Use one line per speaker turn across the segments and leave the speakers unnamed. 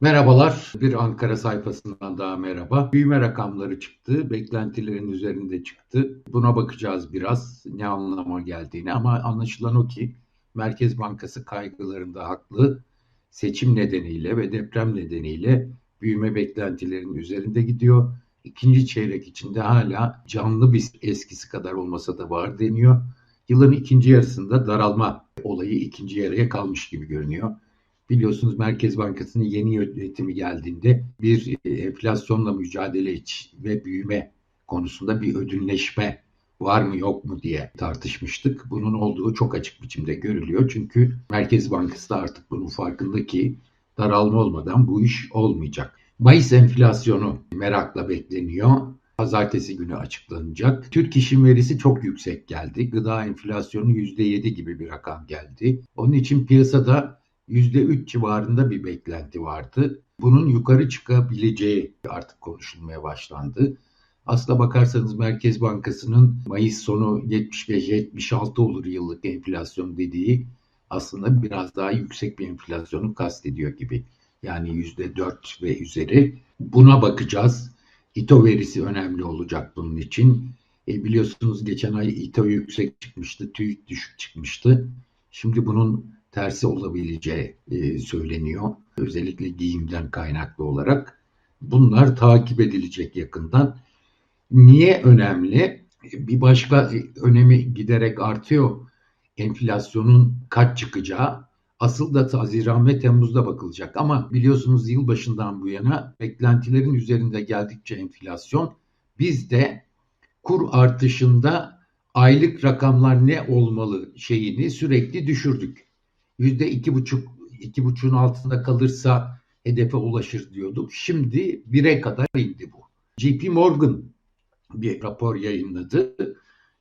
Merhabalar, bir Ankara sayfasından daha merhaba. Büyüme rakamları çıktı, beklentilerin üzerinde çıktı. Buna bakacağız biraz, ne anlama geldiğini ama anlaşılan o ki Merkez Bankası kaygılarında haklı. Seçim nedeniyle ve deprem nedeniyle büyüme beklentilerinin üzerinde gidiyor. İkinci çeyrek içinde hala canlı bir eskisi kadar olmasa da var deniyor. Yılın ikinci yarısında daralma olayı ikinci yarıya kalmış gibi görünüyor. Biliyorsunuz Merkez Bankası'nın yeni yönetimi geldiğinde bir e, enflasyonla mücadele ve büyüme konusunda bir ödünleşme var mı yok mu diye tartışmıştık. Bunun olduğu çok açık biçimde görülüyor. Çünkü Merkez Bankası da artık bunun farkında ki daralma olmadan bu iş olmayacak. Mayıs enflasyonu merakla bekleniyor. Pazartesi günü açıklanacak. Türk işin verisi çok yüksek geldi. Gıda enflasyonu %7 gibi bir rakam geldi. Onun için piyasada %3 civarında bir beklenti vardı. Bunun yukarı çıkabileceği artık konuşulmaya başlandı. Aslına bakarsanız Merkez Bankası'nın Mayıs sonu 75-76 olur yıllık enflasyon dediği aslında biraz daha yüksek bir enflasyonu kastediyor gibi. Yani %4 ve üzeri. Buna bakacağız. İTO verisi önemli olacak bunun için. E biliyorsunuz geçen ay İTO yüksek çıkmıştı, TÜİK düşük çıkmıştı. Şimdi bunun tersi olabileceği e, söyleniyor. Özellikle giyimden kaynaklı olarak. Bunlar takip edilecek yakından. Niye önemli? Bir başka önemi giderek artıyor. Enflasyonun kaç çıkacağı. Asıl da Haziran ve Temmuz'da bakılacak. Ama biliyorsunuz yılbaşından bu yana beklentilerin üzerinde geldikçe enflasyon biz de kur artışında aylık rakamlar ne olmalı şeyini sürekli düşürdük. Yüzde iki buçuk, iki buçuğun altında kalırsa hedefe ulaşır diyorduk. Şimdi bire kadar indi bu. JP Morgan bir rapor yayınladı.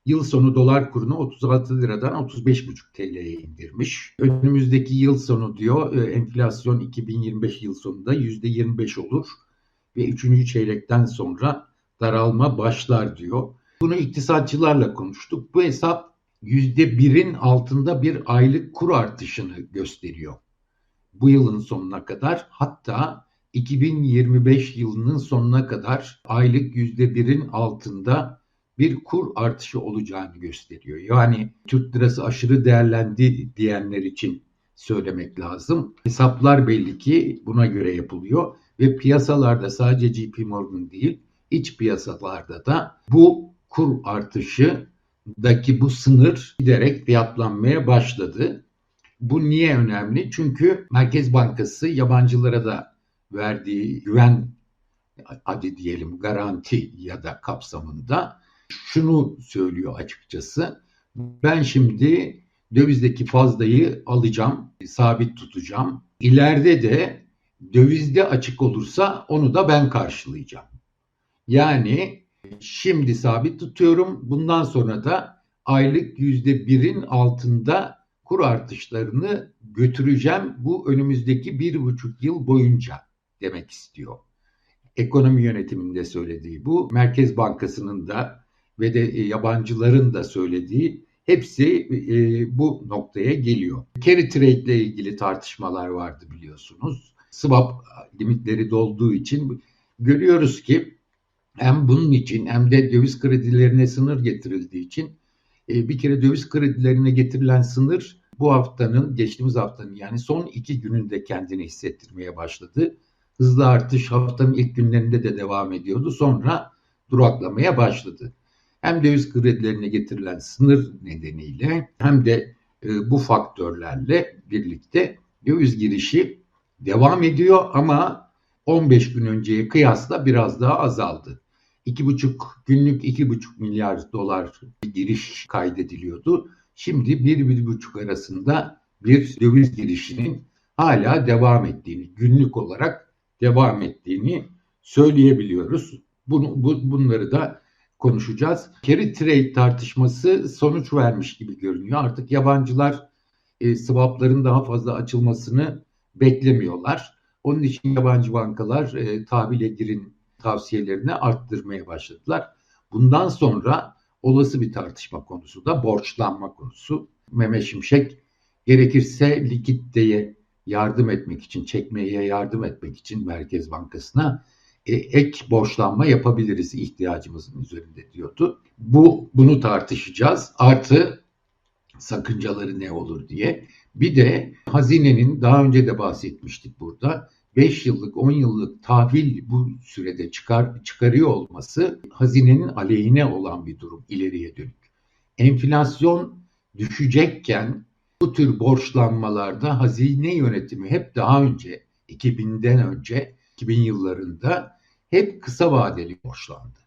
Yıl sonu dolar kurunu 36 liradan 35,5 TL'ye indirmiş. Önümüzdeki yıl sonu diyor e, enflasyon 2025 yıl sonunda %25 olur ve 3. çeyrekten sonra daralma başlar diyor. Bunu iktisatçılarla konuştuk. Bu hesap %1'in altında bir aylık kur artışını gösteriyor. Bu yılın sonuna kadar hatta 2025 yılının sonuna kadar aylık %1'in altında bir kur artışı olacağını gösteriyor. Yani Türk lirası aşırı değerlendi diyenler için söylemek lazım. Hesaplar belli ki buna göre yapılıyor ve piyasalarda sadece JP Morgan değil, iç piyasalarda da bu kur artışındaki bu sınır giderek fiyatlanmaya başladı. Bu niye önemli? Çünkü Merkez Bankası yabancılara da verdiği güven hadi diyelim garanti ya da kapsamında şunu söylüyor açıkçası. Ben şimdi dövizdeki fazlayı alacağım, sabit tutacağım. İleride de dövizde açık olursa onu da ben karşılayacağım. Yani şimdi sabit tutuyorum. Bundan sonra da aylık yüzde birin altında kur artışlarını götüreceğim bu önümüzdeki bir buçuk yıl boyunca demek istiyor. Ekonomi yönetiminde söylediği bu. Merkez Bankası'nın da ve de e, yabancıların da söylediği hepsi e, bu noktaya geliyor. Carry trade ile ilgili tartışmalar vardı biliyorsunuz. Swap limitleri dolduğu için görüyoruz ki hem bunun için hem de döviz kredilerine sınır getirildiği için e, bir kere döviz kredilerine getirilen sınır bu haftanın, geçtiğimiz haftanın yani son iki gününde kendini hissettirmeye başladı. Hızlı artış haftanın ilk günlerinde de devam ediyordu. Sonra duraklamaya başladı hem döviz kredilerine getirilen sınır nedeniyle hem de e, bu faktörlerle birlikte döviz girişi devam ediyor ama 15 gün önceye kıyasla biraz daha azaldı. 2,5 günlük 2,5 milyar dolar giriş kaydediliyordu. Şimdi 1-1,5 arasında bir döviz girişinin hala devam ettiğini, günlük olarak devam ettiğini söyleyebiliyoruz. Bunu, bu, bunları da konuşacağız. Carry trade tartışması sonuç vermiş gibi görünüyor. Artık yabancılar e, swapların daha fazla açılmasını beklemiyorlar. Onun için yabancı bankalar e, tahvile girin tavsiyelerini arttırmaya başladılar. Bundan sonra olası bir tartışma konusu da borçlanma konusu. Mehmet Şimşek gerekirse likiditeye yardım etmek için, çekmeye yardım etmek için Merkez Bankası'na e, ek borçlanma yapabiliriz ihtiyacımızın üzerinde diyordu. Bu bunu tartışacağız. Artı sakıncaları ne olur diye. Bir de hazinenin daha önce de bahsetmiştik burada. 5 yıllık 10 yıllık tahvil bu sürede çıkar çıkarıyor olması hazinenin aleyhine olan bir durum ileriye dönük. Enflasyon düşecekken bu tür borçlanmalarda hazine yönetimi hep daha önce 2000'den önce 2000 yıllarında hep kısa vadeli borçlandı.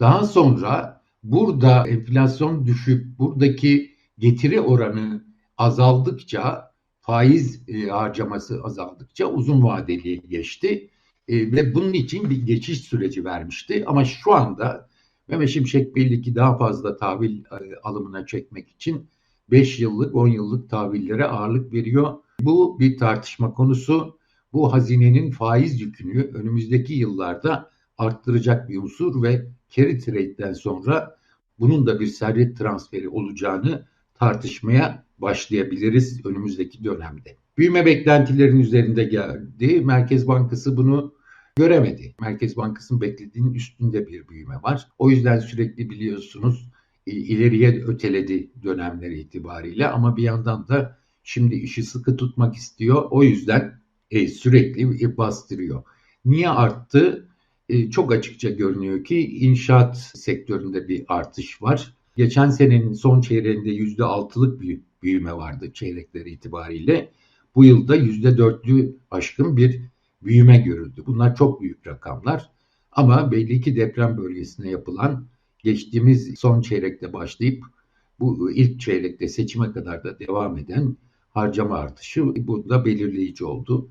Daha sonra burada enflasyon düşüp buradaki getiri oranı azaldıkça faiz e, harcaması azaldıkça uzun vadeli geçti. E, ve bunun için bir geçiş süreci vermişti. Ama şu anda Mehmet Şimşek belli ki daha fazla tahvil e, alımına çekmek için 5 yıllık 10 yıllık tahvillere ağırlık veriyor. Bu bir tartışma konusu. Bu hazinenin faiz yükünü önümüzdeki yıllarda arttıracak bir unsur ve carry trade'den sonra bunun da bir servet transferi olacağını tartışmaya başlayabiliriz önümüzdeki dönemde. Büyüme beklentilerin üzerinde geldi. Merkez Bankası bunu göremedi. Merkez Bankası'nın beklediğinin üstünde bir büyüme var. O yüzden sürekli biliyorsunuz ileriye öteledi dönemleri itibariyle ama bir yandan da şimdi işi sıkı tutmak istiyor. O yüzden e, sürekli e, bastırıyor. Niye arttı? E, çok açıkça görünüyor ki inşaat sektöründe bir artış var. Geçen senenin son çeyreğinde yüzde altılık bir büyüme vardı çeyrekleri itibariyle. Bu yılda yüzde dörtlü aşkın bir büyüme görüldü. Bunlar çok büyük rakamlar. Ama belli ki deprem bölgesine yapılan geçtiğimiz son çeyrekte başlayıp bu ilk çeyrekte seçime kadar da devam eden harcama artışı burada belirleyici oldu.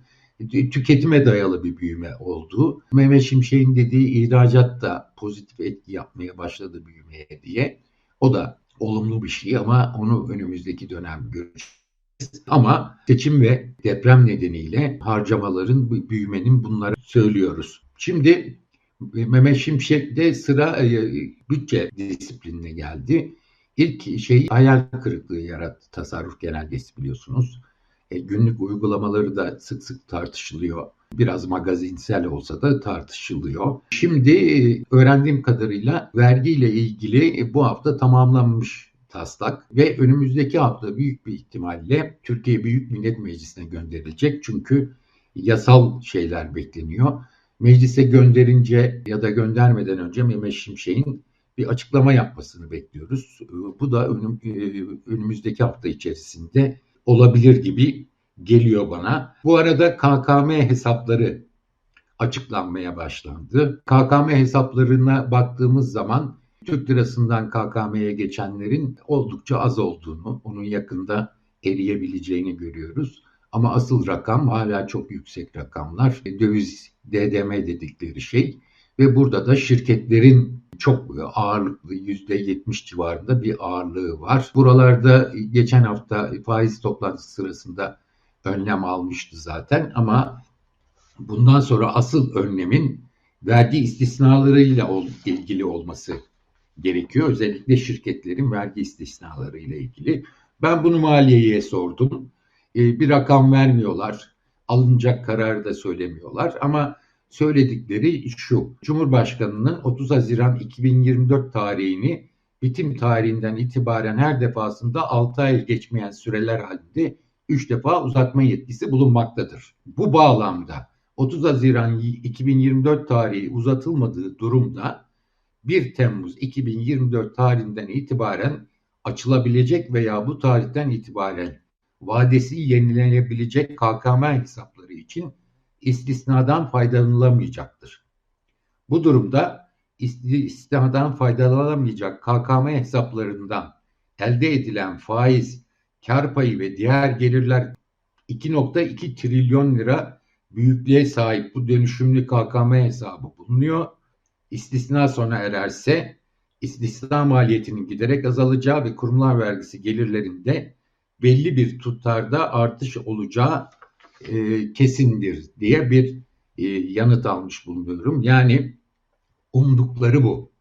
Tüketime dayalı bir büyüme oldu. Mehmet Şimşek'in dediği ihracat da pozitif etki yapmaya başladı büyümeye diye. O da olumlu bir şey ama onu önümüzdeki dönem göreceğiz. Ama seçim ve deprem nedeniyle harcamaların, büyümenin bunları söylüyoruz. Şimdi Mehmet Şimşek'te sıra e, bütçe disiplinine geldi. İlk şey hayal kırıklığı yarattı tasarruf genelgesi biliyorsunuz. E, günlük uygulamaları da sık sık tartışılıyor. Biraz magazinsel olsa da tartışılıyor. Şimdi e, öğrendiğim kadarıyla vergiyle ilgili e, bu hafta tamamlanmış taslak ve önümüzdeki hafta büyük bir ihtimalle Türkiye Büyük Millet Meclisi'ne gönderilecek. Çünkü yasal şeyler bekleniyor. Meclise gönderince ya da göndermeden önce Mehmet Şimşek'in bir açıklama yapmasını bekliyoruz. Bu da e, önümüzdeki hafta içerisinde olabilir gibi geliyor bana. Bu arada KKM hesapları açıklanmaya başlandı. KKM hesaplarına baktığımız zaman Türk lirasından KKM'ye geçenlerin oldukça az olduğunu, onun yakında eriyebileceğini görüyoruz. Ama asıl rakam hala çok yüksek rakamlar. Döviz DDM dedikleri şey ve burada da şirketlerin çok ağırlıklı %70 civarında bir ağırlığı var. Buralarda geçen hafta faiz toplantısı sırasında önlem almıştı zaten ama bundan sonra asıl önlemin vergi istisnalarıyla ilgili olması gerekiyor. Özellikle şirketlerin vergi istisnalarıyla ilgili. Ben bunu maliyeye sordum. Ee, bir rakam vermiyorlar. Alınacak kararı da söylemiyorlar ama söyledikleri şu. Cumhurbaşkanının 30 Haziran 2024 tarihini bitim tarihinden itibaren her defasında 6 ay geçmeyen süreler halinde 3 defa uzatma yetkisi bulunmaktadır. Bu bağlamda 30 Haziran 2024 tarihi uzatılmadığı durumda 1 Temmuz 2024 tarihinden itibaren açılabilecek veya bu tarihten itibaren vadesi yenilenebilecek KKM hesapları için istisnadan faydalanılamayacaktır. Bu durumda istisnadan faydalanamayacak KKM hesaplarından elde edilen faiz, kar payı ve diğer gelirler 2.2 trilyon lira büyüklüğe sahip bu dönüşümlü KKM hesabı bulunuyor. İstisna sona ererse istisna maliyetinin giderek azalacağı ve kurumlar vergisi gelirlerinde belli bir tutarda artış olacağı e, kesindir diye bir e, yanıt almış bulunuyorum. Yani umdukları bu.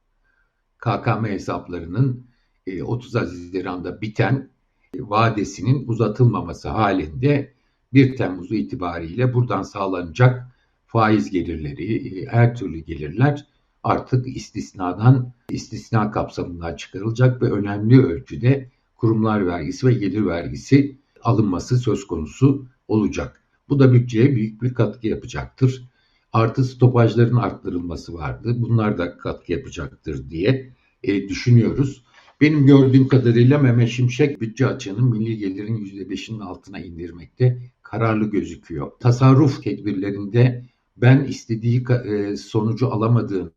KKM hesaplarının e, 30 Haziran'da biten vadesinin uzatılmaması halinde 1 Temmuz itibariyle buradan sağlanacak faiz gelirleri, her türlü gelirler artık istisnadan istisna kapsamından çıkarılacak ve önemli ölçüde kurumlar vergisi ve gelir vergisi alınması söz konusu olacak. Bu da bütçeye büyük bir katkı yapacaktır. Artı stopajların arttırılması vardı. Bunlar da katkı yapacaktır diye e, düşünüyoruz. Benim gördüğüm kadarıyla Mehmet Şimşek bütçe açığının milli gelirin %5'inin altına indirmekte kararlı gözüküyor. Tasarruf tedbirlerinde ben istediği e, sonucu alamadığını,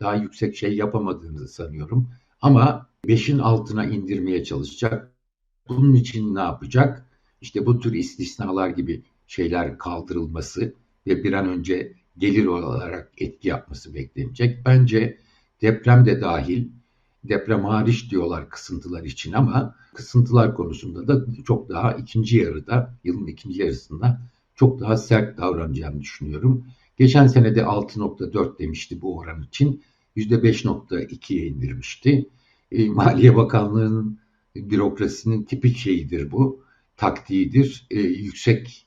daha yüksek şey yapamadığını sanıyorum. Ama 5'in altına indirmeye çalışacak. Bunun için ne yapacak? İşte bu tür istisnalar gibi şeyler kaldırılması ve bir an önce gelir olarak etki yapması beklenecek. Bence deprem de dahil, deprem hariç diyorlar kısıntılar için ama kısıntılar konusunda da çok daha ikinci yarıda, yılın ikinci yarısında çok daha sert davranacağını düşünüyorum. Geçen sene de 6.4 demişti bu oran için. %5.2'ye indirmişti. E, Maliye Bakanlığı'nın bürokrasinin tipik şeyidir bu. Taktiğidir. E, yüksek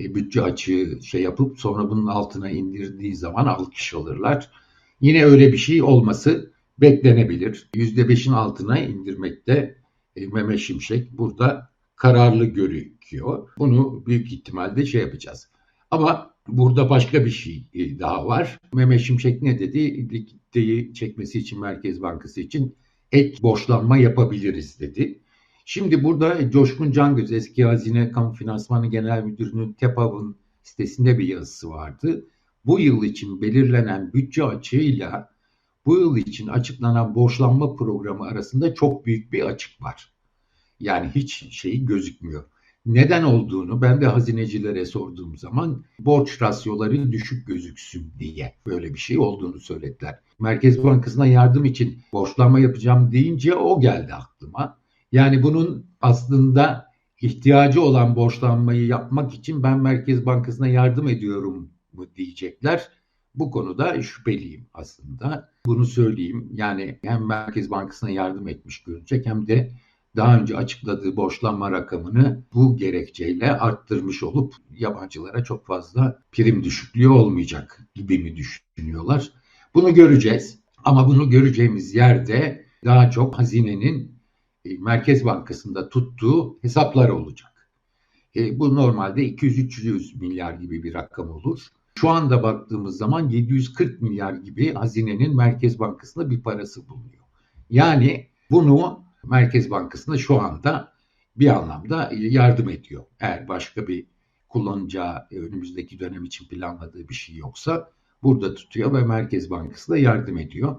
e, bütçe açığı şey yapıp sonra bunun altına indirdiği zaman alkış alırlar. Yine öyle bir şey olması beklenebilir. %5'in altına indirmekte e, Mehmet Şimşek burada kararlı görüyor. Bunu büyük ihtimalle şey yapacağız. Ama burada başka bir şey e, daha var. Mehmet Şimşek ne dedi? Likiditeyi çekmesi için Merkez Bankası için ek borçlanma yapabiliriz dedi. Şimdi burada Coşkun Cangöz eski Hazine Kamu Finansmanı Genel Müdürü'nün TEPAV'ın sitesinde bir yazısı vardı. Bu yıl için belirlenen bütçe açığıyla bu yıl için açıklanan borçlanma programı arasında çok büyük bir açık var. Yani hiç şeyi gözükmüyor. Neden olduğunu ben de hazinecilere sorduğum zaman borç rasyoları düşük gözüksün diye böyle bir şey olduğunu söylediler. Merkez Bankası'na yardım için borçlanma yapacağım deyince o geldi aklıma. Yani bunun aslında ihtiyacı olan borçlanmayı yapmak için ben Merkez Bankası'na yardım ediyorum mu diyecekler. Bu konuda şüpheliyim aslında. Bunu söyleyeyim. Yani hem Merkez Bankası'na yardım etmiş görünecek hem de daha önce açıkladığı borçlanma rakamını bu gerekçeyle arttırmış olup yabancılara çok fazla prim düşüklüğü olmayacak gibi mi düşünüyorlar? Bunu göreceğiz. Ama bunu göreceğimiz yerde daha çok hazinenin e, Merkez Bankası'nda tuttuğu hesaplar olacak. E, bu normalde 200-300 milyar gibi bir rakam olur. Şu anda baktığımız zaman 740 milyar gibi hazinenin Merkez Bankası'nda bir parası bulunuyor. Yani bunu Merkez Bankası'na şu anda bir anlamda yardım ediyor. Eğer başka bir kullanacağı e, önümüzdeki dönem için planladığı bir şey yoksa burada tutuyor ve Merkez Bankası da yardım ediyor.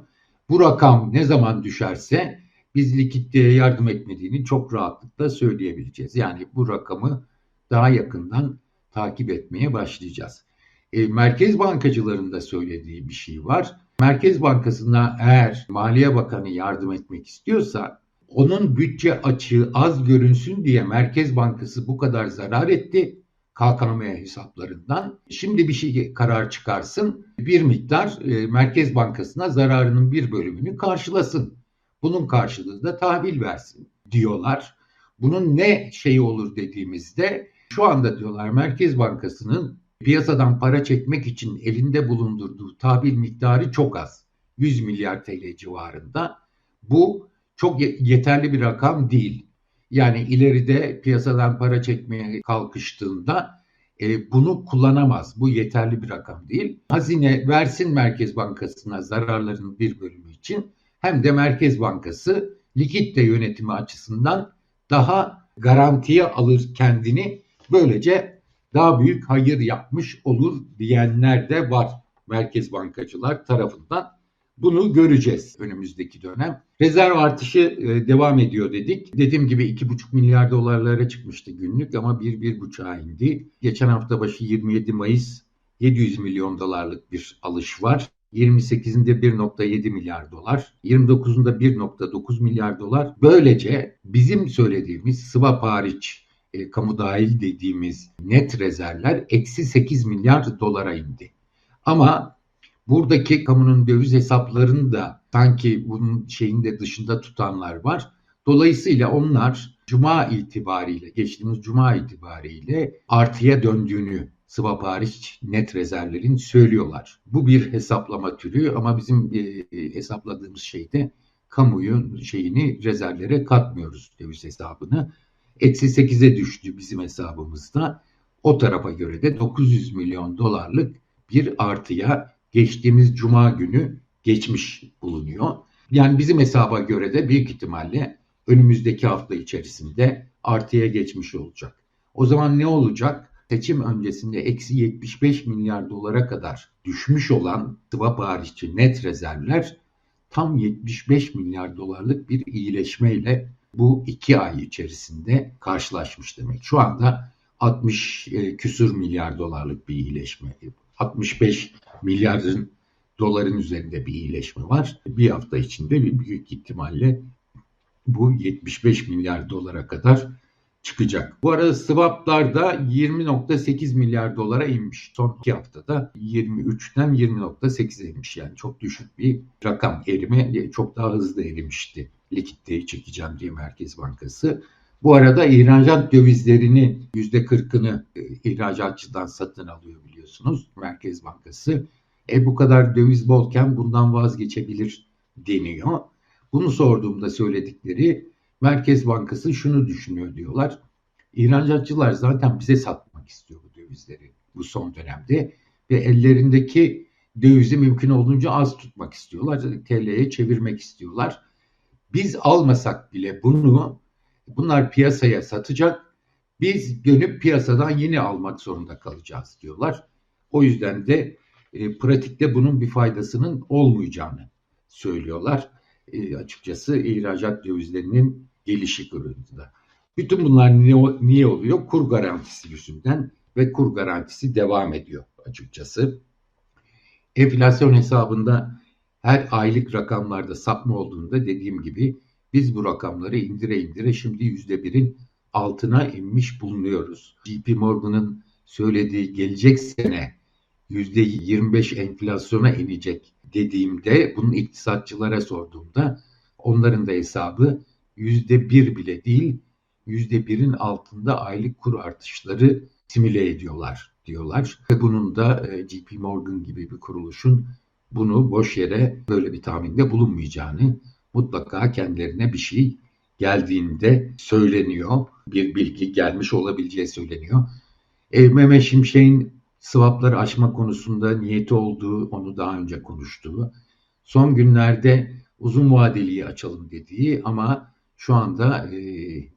Bu rakam ne zaman düşerse biz likiditeye yardım etmediğini çok rahatlıkla söyleyebileceğiz. Yani bu rakamı daha yakından takip etmeye başlayacağız. E, merkez bankacıların söylediği bir şey var. Merkez Bankası'na eğer Maliye Bakanı yardım etmek istiyorsa onun bütçe açığı az görünsün diye Merkez Bankası bu kadar zarar etti KKM hesaplarından. Şimdi bir şey karar çıkarsın bir miktar e, Merkez Bankası'na zararının bir bölümünü karşılasın. Bunun karşılığı da tahvil versin diyorlar. Bunun ne şeyi olur dediğimizde şu anda diyorlar Merkez Bankası'nın piyasadan para çekmek için elinde bulundurduğu tahvil miktarı çok az. 100 milyar TL civarında. Bu çok yeterli bir rakam değil. Yani ileride piyasadan para çekmeye kalkıştığında e, bunu kullanamaz. Bu yeterli bir rakam değil. Hazine versin Merkez Bankası'na zararların bir bölümü için hem de Merkez Bankası likitte yönetimi açısından daha garantiye alır kendini. Böylece daha büyük hayır yapmış olur diyenler de var merkez bankacılar tarafından. Bunu göreceğiz önümüzdeki dönem. Rezerv artışı e, devam ediyor dedik. Dediğim gibi 2,5 milyar dolarlara çıkmıştı günlük ama 1-1,5'a indi. Geçen hafta başı 27 Mayıs 700 milyon dolarlık bir alış var. 28'inde 1.7 milyar dolar, 29'unda 1.9 milyar dolar. Böylece bizim söylediğimiz swap hariç e, kamu dahil dediğimiz net rezervler eksi 8 milyar dolara indi. Ama buradaki kamunun döviz hesaplarını da sanki bunun şeyinde dışında tutanlar var. Dolayısıyla onlar Cuma itibariyle, geçtiğimiz Cuma itibariyle artıya döndüğünü swap hariç net rezervlerin söylüyorlar. Bu bir hesaplama türü ama bizim e, hesapladığımız şeyde kamuyu şeyini rezervlere katmıyoruz döviz hesabını. Eksi 8'e düştü bizim hesabımızda. O tarafa göre de 900 milyon dolarlık bir artıya geçtiğimiz cuma günü geçmiş bulunuyor. Yani bizim hesaba göre de büyük ihtimalle önümüzdeki hafta içerisinde artıya geçmiş olacak. O zaman ne olacak? Seçim öncesinde eksi 75 milyar dolara kadar düşmüş olan swap harici net rezervler tam 75 milyar dolarlık bir iyileşmeyle bu iki ay içerisinde karşılaşmış demek. Şu anda 60 e, küsür milyar dolarlık bir iyileşme. 65 milyarın doların üzerinde bir iyileşme var. Bir hafta içinde bir büyük ihtimalle bu 75 milyar dolara kadar çıkacak. Bu arada swaplar da 20.8 milyar dolara inmiş. Son iki haftada 23'ten 20.8'e inmiş. Yani çok düşük bir rakam. Erime çok daha hızlı erimişti. Likiditeyi çekeceğim diye Merkez Bankası. Bu arada ihracat dövizlerini %40'ını e, ihracatçıdan satın alıyor biliyorsunuz Merkez Bankası. E bu kadar döviz bolken bundan vazgeçebilir deniyor. Bunu sorduğumda söyledikleri Merkez Bankası şunu düşünüyor diyorlar. İhracatçılar zaten bize satmak istiyor bu dövizleri bu son dönemde ve ellerindeki dövizi mümkün olduğunca az tutmak istiyorlar. TL'ye çevirmek istiyorlar. Biz almasak bile bunu bunlar piyasaya satacak. Biz dönüp piyasadan yeni almak zorunda kalacağız diyorlar. O yüzden de e, pratikte bunun bir faydasının olmayacağını söylüyorlar. E, açıkçası ihracat dövizlerinin gelişi kurulunda. Bütün bunlar niye, niye oluyor? Kur garantisi yüzünden ve kur garantisi devam ediyor açıkçası. Enflasyon hesabında her aylık rakamlarda sapma olduğunda dediğim gibi biz bu rakamları indire indire şimdi yüzde birin altına inmiş bulunuyoruz. JP Morgan'ın söylediği gelecek sene yüzde 25 enflasyona inecek dediğimde bunun iktisatçılara sorduğumda onların da hesabı yüzde bir bile değil yüzde birin altında aylık kur artışları simüle ediyorlar diyorlar. Ve bunun da e, JP Morgan gibi bir kuruluşun bunu boş yere böyle bir tahminde bulunmayacağını mutlaka kendilerine bir şey geldiğinde söyleniyor. Bir bilgi gelmiş olabileceği söyleniyor. E, Mehmet Şimşek'in swapları açma konusunda niyeti olduğu onu daha önce konuştuğu. Son günlerde uzun vadeliyi açalım dediği ama şu anda e,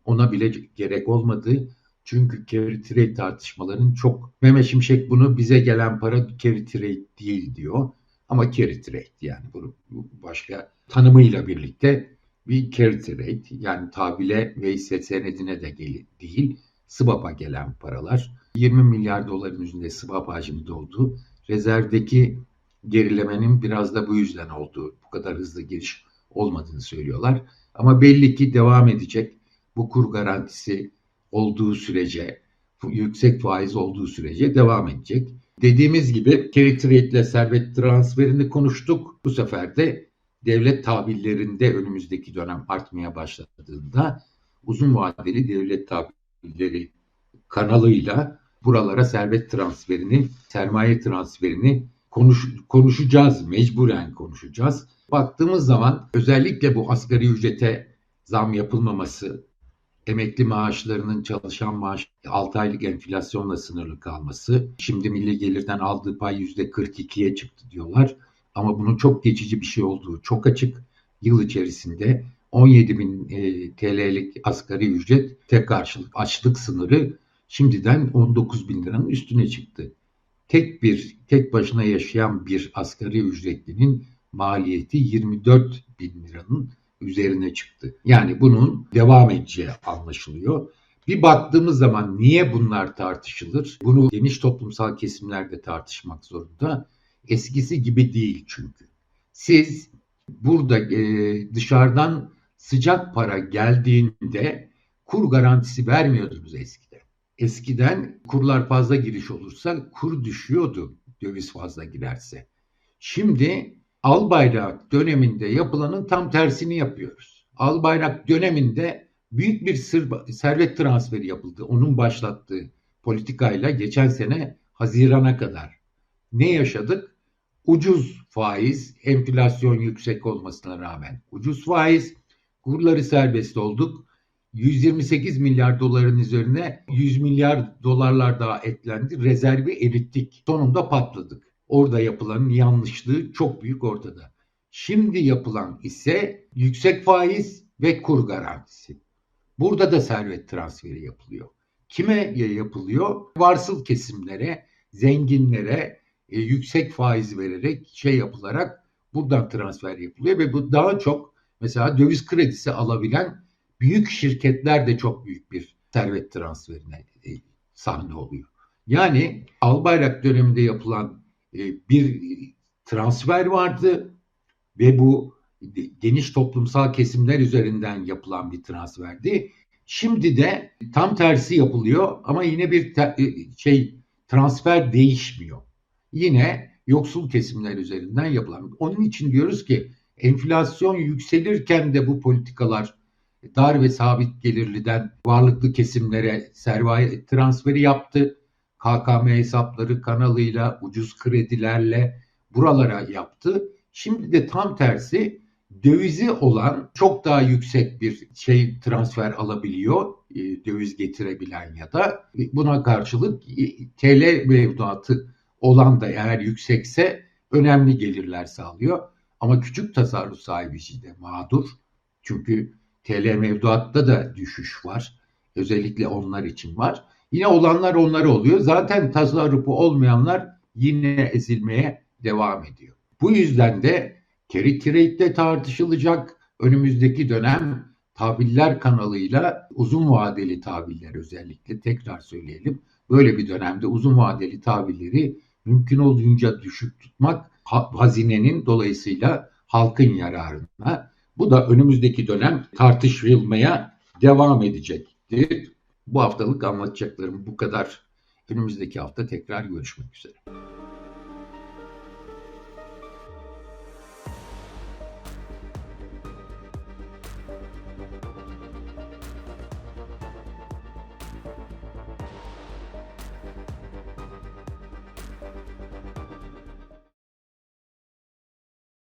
ona bile gerek olmadı. Çünkü carry trade tartışmaların çok Mehmet Şimşek bunu bize gelen para carry trade değil diyor. Ama carry trade yani bu, başka tanımıyla birlikte bir carry trade yani tabile ve hisse senedine de gel- değil swap'a gelen paralar. 20 milyar doların üzerinde swap hacmi oldu. Rezervdeki gerilemenin biraz da bu yüzden olduğu, bu kadar hızlı giriş olmadığını söylüyorlar. Ama belli ki devam edecek. Bu kur garantisi olduğu sürece, yüksek faiz olduğu sürece devam edecek. Dediğimiz gibi carry trade ile servet transferini konuştuk. Bu sefer de devlet tahvillerinde önümüzdeki dönem artmaya başladığında uzun vadeli devlet tahvilleri kanalıyla buralara servet transferini, sermaye transferini konuş, konuşacağız, mecburen konuşacağız. Baktığımız zaman özellikle bu asgari ücrete zam yapılmaması, emekli maaşlarının çalışan maaş 6 aylık enflasyonla sınırlı kalması, şimdi milli gelirden aldığı pay %42'ye çıktı diyorlar. Ama bunun çok geçici bir şey olduğu çok açık. Yıl içerisinde 17 bin e, TL'lik asgari ücret tek karşılık açlık sınırı şimdiden 19 bin liranın üstüne çıktı. Tek bir, tek başına yaşayan bir asgari ücretlinin maliyeti 24 bin liranın üzerine çıktı. Yani bunun devam edeceği anlaşılıyor. Bir baktığımız zaman niye bunlar tartışılır? Bunu geniş toplumsal kesimlerde tartışmak zorunda. Eskisi gibi değil çünkü. Siz burada e, dışarıdan sıcak para geldiğinde kur garantisi vermiyordunuz eskiden. Eskiden kurlar fazla giriş olursa kur düşüyordu döviz fazla girerse. Şimdi Albayrak döneminde yapılanın tam tersini yapıyoruz. Albayrak döneminde büyük bir servet transferi yapıldı. Onun başlattığı politikayla geçen sene Haziran'a kadar. Ne yaşadık? Ucuz faiz, enflasyon yüksek olmasına rağmen ucuz faiz, kurları serbest olduk. 128 milyar doların üzerine 100 milyar dolarlar daha eklendi. Rezervi erittik. Sonunda patladık. Orada yapılanın yanlışlığı çok büyük ortada. Şimdi yapılan ise yüksek faiz ve kur garantisi. Burada da servet transferi yapılıyor. Kime yapılıyor? Varsıl kesimlere, zenginlere e, yüksek faiz vererek şey yapılarak buradan transfer yapılıyor ve bu daha çok mesela döviz kredisi alabilen büyük şirketler de çok büyük bir servet transferine e, sahne oluyor. Yani Albayrak döneminde yapılan e, bir transfer vardı ve bu geniş toplumsal kesimler üzerinden yapılan bir transferdi. Şimdi de tam tersi yapılıyor ama yine bir e, şey transfer değişmiyor. Yine yoksul kesimler üzerinden yapılan. Onun için diyoruz ki enflasyon yükselirken de bu politikalar dar ve sabit gelirliden varlıklı kesimlere sermaye transferi yaptı. KKM hesapları kanalıyla, ucuz kredilerle buralara yaptı. Şimdi de tam tersi dövizi olan çok daha yüksek bir şey transfer alabiliyor e, döviz getirebilen ya da buna karşılık e, TL mevduatı olan da eğer yüksekse önemli gelirler sağlıyor. Ama küçük tasarruf sahibi de mağdur. Çünkü TL mevduatta da düşüş var. Özellikle onlar için var. Yine olanlar onları oluyor. Zaten tasarrufu olmayanlar yine ezilmeye devam ediyor. Bu yüzden de carry trade'de tartışılacak önümüzdeki dönem tahviller kanalıyla uzun vadeli tahviller özellikle tekrar söyleyelim. Böyle bir dönemde uzun vadeli tahvilleri mümkün olduğunca düşük tutmak hazinenin dolayısıyla halkın yararına. Bu da önümüzdeki dönem tartışılmaya devam edecektir. Bu haftalık anlatacaklarım bu kadar. Önümüzdeki hafta tekrar görüşmek üzere.